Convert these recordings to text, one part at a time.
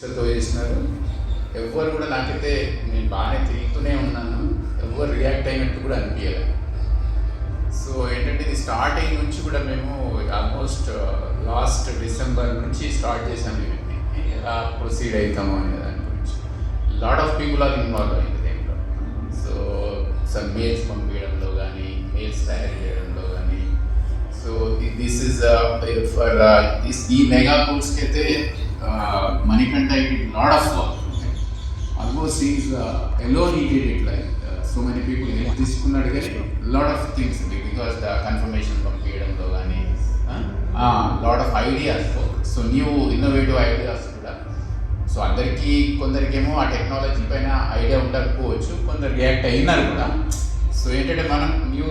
తో చేసినారు. ఎవ్వరు కూడా నాకైతే నేను బాగానే తిరుగుతూనే ఉన్నాను. ఎవ్వరు రియాక్ట్ అయినట్టు కూడా అనిపించలేదు సో ఏంటంటే ఇది స్టార్టింగ్ నుంచి కూడా మేము ఆల్మోస్ట్ లాస్ట్ డిసెంబర్ నుంచి స్టార్ట్ చేసాము ఇవన్నీ ఎలా ప్రొసీడ్ అవుతాము అనే దాని గురించి. Lot of people are involve అయింది దీంట్లో సో సమ్ మెయిల్స్ పంపించడంలో కానీ మెయిల్స్ తయారు చేయడంలో కానీ సో దిస్ ఇస్ ఫర్ ఈ మెగా కోర్స్కి అయితే Manikanta it lot of work almost is alone he did it like so many people help తీసుకున్నాడు కానీ lot of things because the confirmation పంపించడంలో కానీ lot of ideas so new innovative ideas కూడా. So అందరికీ కొందరికేమో ఆ technology పైన idea ఉండకపోవచ్చు కొందరు రియాక్ట్ అయినారు కూడా. సో ఏంటంటే మనం న్యూ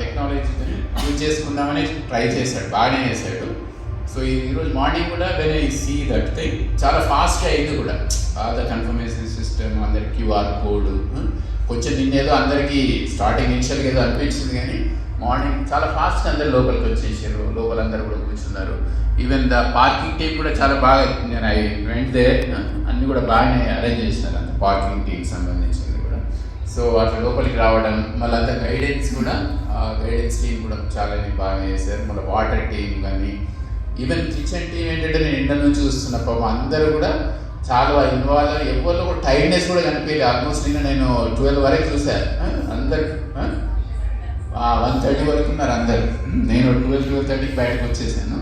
టెక్నాలజీని యూజ్ చేసుకుందామని ట్రై చేశాడు బాగానే చేశాడు. సో ఈరోజు మార్నింగ్ కూడా when I see that thing చాలా ఫాస్ట్గా అయింది కూడా. ద కన్ఫర్మేషన్ సిస్టమ్ అందరి క్యూఆర్ కోడ్ hm? కొంచెం నిన్నేదో అందరికీ స్టార్టింగ్ ఇనిషియల్గా ఏదో అనిపించింది కానీ మార్నింగ్ చాలా ఫాస్ట్గా అందరు లోపలికి వచ్చేసారు. లోపల అందరు కూడా కూర్చున్నారు. ఈవెన్ ద పార్కింగ్ టీమ్ కూడా చాలా బాగా నేను ఐ వెంట్ దే అన్ని కూడా బాగానే అరేంజ్ చేసినారు అంత పార్కింగ్ టీమ్ సంబంధించింది కూడా. సో అట్లా లోపలికి రావడం మళ్ళీ అంత గైడెన్స్ కూడా గైడెన్స్ టీం కూడా చాలా బాగా చేశారు. మళ్ళీ వాటర్ టీం కానీ ఈవెన్ కిచెన్ టీం ఏంటంటే నేను ఇంటర్ నుంచి చూస్తున్న పాపం అందరూ కూడా చాలా ఇన్వాల్వ్ అయ్యి ఎవరిలో కూడా టైర్డ్నెస్ కూడా కనిపించలేదు. ఆల్మోస్ట్ నిన్న నేను ట్వెల్వ్ వరకు చూశాను అందరు వన్ థర్టీ వరకు ఉన్నారు అందరు. నేను ట్వెల్వ్ ట్వెల్వ్ థర్టీకి బయటకు వచ్చేసాను.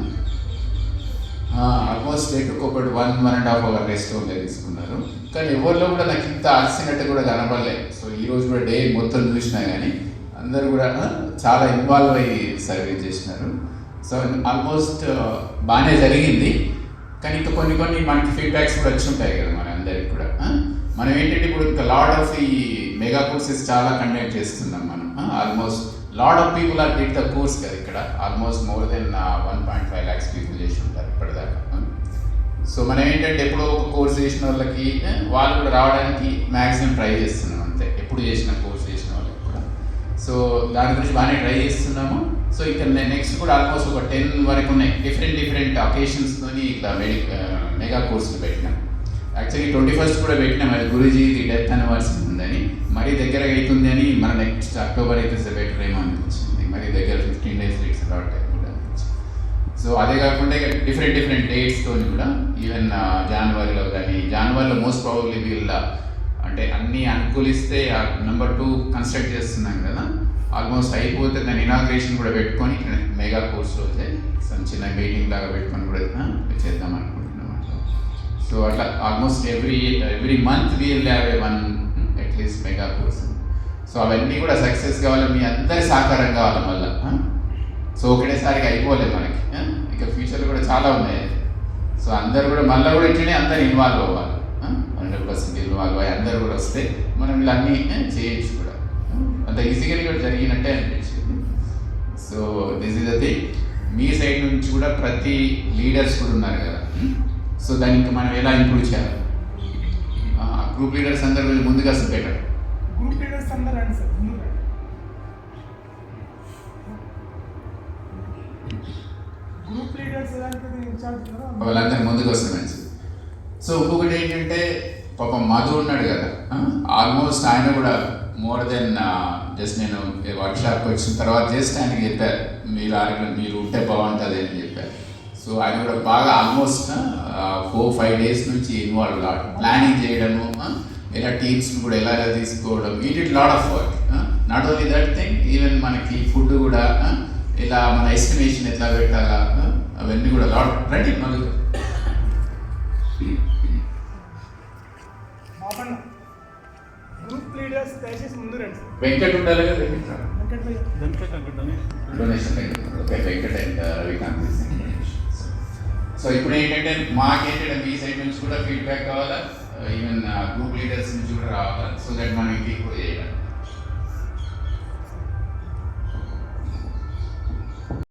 ఆల్మోస్ట్ డేట్ ఒకటి one one and half hour rest ఉండే తీసుకున్నారు. కానీ ఎవరిలో కూడా నాకు ఇంత అలసినట్టు కూడా కనపడలేదు సో ఈ రోజు కూడా డే మొత్తం చూసినా కానీ అందరూ కూడా చాలా ఇన్వాల్వ్ అయ్యి సర్వీస్ చేసినారు. సో ఆల్మోస్ట్ బాగానే జరిగింది. కానీ ఇంకా కొన్ని కొన్ని మనకి ఫీడ్బ్యాక్స్ కూడా వచ్చి ఉంటాయి కదా మన అందరికి కూడా. మనం ఏంటంటే ఇప్పుడు ఇంకా లాడ్ ఆఫ్ ఈ మెగా కోర్సెస్ చాలా కండక్ట్ చేస్తున్నాం మనం. Almost lot of people are did the course కదా ఇక్కడ. Almost more than one point five lakhs people చేసి ఉంటారు ఇప్పటిదాకా. సో మనం ఏంటంటే ఎప్పుడో ఒక కోర్స్ చేసిన వాళ్ళకి వాళ్ళు కూడా రావడానికి మ్యాక్సిమం ట్రై చేస్తున్నాం అంతే. ఎప్పుడు చేసిన కోర్స్ చేసిన వాళ్ళకి కూడా. సో దాని గురించి బాగానే ట్రై చేస్తున్నాము. సో ఇక్కడ నెక్స్ట్ కూడా ఆల్మోస్ట్ ఒక టెన్ వరకు ఉన్నాయి. డిఫరెంట్ డిఫరెంట్ అకేషన్స్తో ఇట్లా మెడి మెగా కోర్సులు పెట్టినాం. యాక్చువల్లీ ట్వంటీ ఫస్ట్ కూడా పెట్టినాం. అది గురూజీ డెత్ అనివర్సరీ ఉందని. మరీ దగ్గర అవుతుంది అని మన నెక్స్ట్ అక్టోబర్ అయితే బెటర్ ఏమో అనిపించింది. మరీ దగ్గర ఫిఫ్టీన్ డేస్ డేట్స్ అలాట్ కూడా సో అదే కాకుండా ఇక డిఫరెంట్ డిఫరెంట్ డేట్స్తో కూడా ఈవెన్ జనవరిలో కానీ జనవరిలో మోస్ట్ ప్రాబబ్లీ వీళ్ళ అంటే అన్నీ అనుకూలిస్తే నెంబర్ టూ కన్స్ట్రక్ట్ చేస్తున్నాం కదా. ఆల్మోస్ట్ అయిపోతే దాని ఇనాగ్రేషన్ కూడా పెట్టుకొని మెగా కోర్స్ అయితే some చిన్న మీటింగ్ లాగా పెట్టుకొని కూడా చేద్దాం అనుకుంటున్నాం అట్లా. సో అట్లా almost every every month we'll have a one at least mega course so అవన్నీ కూడా సక్సెస్ కావాలి మీ అందరి సహకారం కావాలి మళ్ళీ సో ఒకటేసారికి అయిపోలేదు మనకి ఇంకా ఫ్యూచర్లో కూడా చాలా ఉన్నాయి. సో అందరు కూడా మళ్ళీ కూడా ఇట్లనే అందరు ఇన్వాల్వ్ అవ్వాలి హండ్రెడ్ పర్సెంట్ ఇన్వాల్వ్ అయ్యి అందరు కూడా వస్తే మనం ఇలా అన్నీ ఆ, చేయొచ్చు అంత ఈజీగా కూడా జరిగినట్టే అనిపించింది. So this is the thing me side నుంచి కూడా ప్రతి లీడర్స్ కూడా ఉన్నారు కదా. సో దానికి మనం ఎలా ఇంప్రూవ్ చేయాలి? గ్రూప్ లీడర్స్ అందరు ముందుగా బెటర్ గ్రూప్ లీడర్స్ అందరూ రండి సార్. గ్రూప్ లీడర్స్ వాళ్ళందరూ ముందుకు వస్తే మంచిది. సో ఇంకొకటి ఏంటంటే పాపం మధు ఉన్నాడు కదా. ఆల్మోస్ట్ ఆయన కూడా మోర్ దెన్ జస్ట్ నేను వర్క్షాప్కి వచ్చిన తర్వాత జస్ట్ ఆయనకి చెప్పారు మీరు ఆరోగ్యం మీరు ఉంటే బాగుంటుంది అని చెప్పారు. సో ఆయన కూడా బాగా ఆల్మోస్ట్ ఫోర్ ఫైవ్ డేస్ నుంచి ఇన్వాల్వ్ లాడ్ ప్లానింగ్ చేయడము ఇలా టీమ్స్ని కూడా ఎలా తీసుకోవడం he did lot of work not only that thing even మనకి ఫుడ్ కూడా ఇలా మన ఎస్టిమేషన్ ఎట్లా పెట్టాలా అవన్నీ కూడా లాడ్ రండి మళ్ళీ వెంకట్ ఉండాలి కదా donation Venkat okay Venkat and Ravikanth so ఇప్పుడు ఏంటంటే మాకేంటంటే మీ సైడ్ నుంచి కూడా ఫీడ్బ్యాక్ కావాలా? ఈవెన్ గ్రూప్ లీడర్స్ నుంచి కూడా రావాలా? సో దట్ మనం ఇంటికి కూడా చేయాలి.